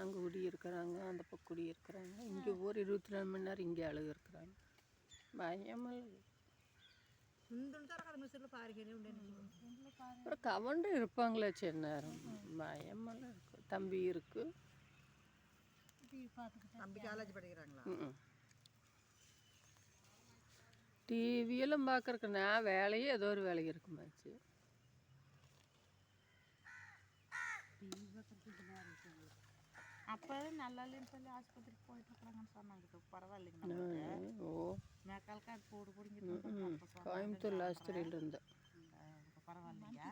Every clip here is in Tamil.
அங்கே குடி இருக்கிறாங்க அந்த பக்கம் குடியிருக்கிறாங்க இங்கே ஒரு இருபத்தி நாலு மணி நேரம் இங்கே அழகு இருக்கிறாங்க. பயமல் அப்புறம் கவண்டும் இருப்பாங்களே சில நேரம் பயமெல்லாம் இருக்கு. தம்பி இருக்கு டிவியெல்லாம் பார்க்குறக்கு நான் வேலையே ஏதோ ஒரு வேலை இருக்குமாச்சு. அப்போவே நல்லா இல்லைன்னு சொல்லி ஆஸ்பத்திரிக்கு போயிட்டு இருக்கிறாங்கன்னு சொன்னாங்க. பரவாயில்லைங்க ஓ. மேக்காலுக்கு அது போடு பிடிங்கிட்டு கோயம்புத்தூர் ஆஸ்பத்திரியில் இருந்தேன் பரவாயில்லைங்க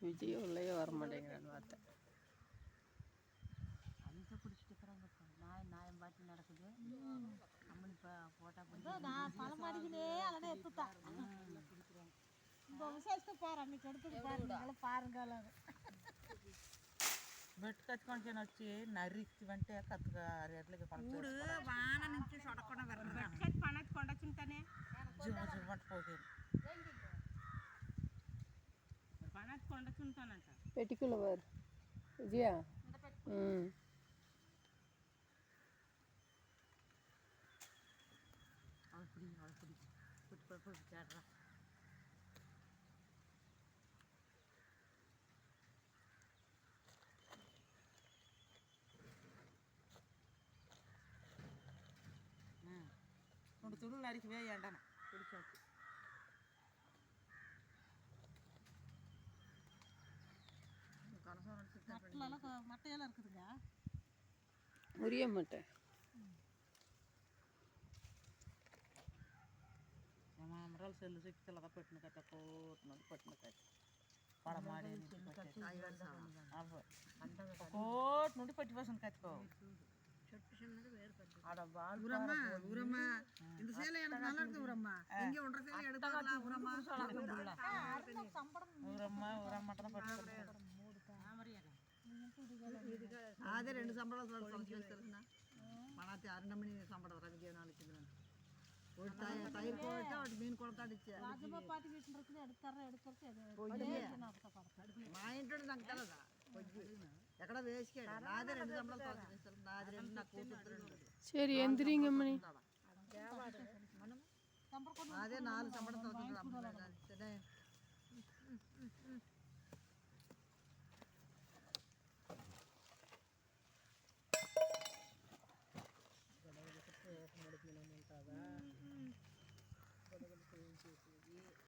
விஜய் உள்ளே வர மாட்டேங்கிறான்னு பார்த்தேன். அங்கே பிடிச்சிட்டு இருக்கிறாங்க நாய் நாயம் பாட்டி நடக்குது. పొలం అడిగినే వచ్చి నరికివంటే కత్తుగా ఎట్లకి వాన నుంచి చూడకుండా వెరగదు పనకి కొండచుంటానే జుమ్మ జుమ్మట్టు పోతే పెట్టుకుల వారు. విజయ பிடி அவளை பிடிச்சி போட்டு போய் பிடிச்சி ஆடுறான் உன்னோட துணி நரிக்கவே ஏண்டானே பிடிச்சாச்சு மட்டையெல்லாம் இருக்குதுங்க. முறிய மாட்டேன் మా అమరాలు సెల్లు చెక్కి తెల్లగా పెట్టిన కట్ట కోటినది పెట్టిన కట్ట పడమాడి కోటి నుండి పెట్టి పోసిన కట్టుకో ఆడ బాగా ఊరమ్మా ఊరమ్మా இந்த சேலை எனக்கு நல்லா இருக்கு ஊரம்மா இங்க ஒன்றரை சேலை எடுப்பாங்களா ஊரம்மா ఊరమ్మ ఊరమ్మ అంటే పెట్టుకుంటారు అదే రెండు సంబడాలు సంవత్సరం மணாத்தி அரை மணி சம்பளம் ரவிக்கு நாளைக்கு ஒரு தயிர் தயிர் போட்டு அவட்டு மீன் குளத்தை அடிச்சு రాజమ్మ పాటి వీటిని இருக்குது எடுத்துறேன் எடுக்கிறது మా ఇంట్లో నాకు తెలదా పొయ్యి ఎక్కడ వేసుకాడు నాదే రెండు సంబడాలు సంవత్సరం నాది రెండు నాకు కూతురు రెండు சரி எந்திரிங்க மணி అదే నాలుగు సంబడం సంవత్సరం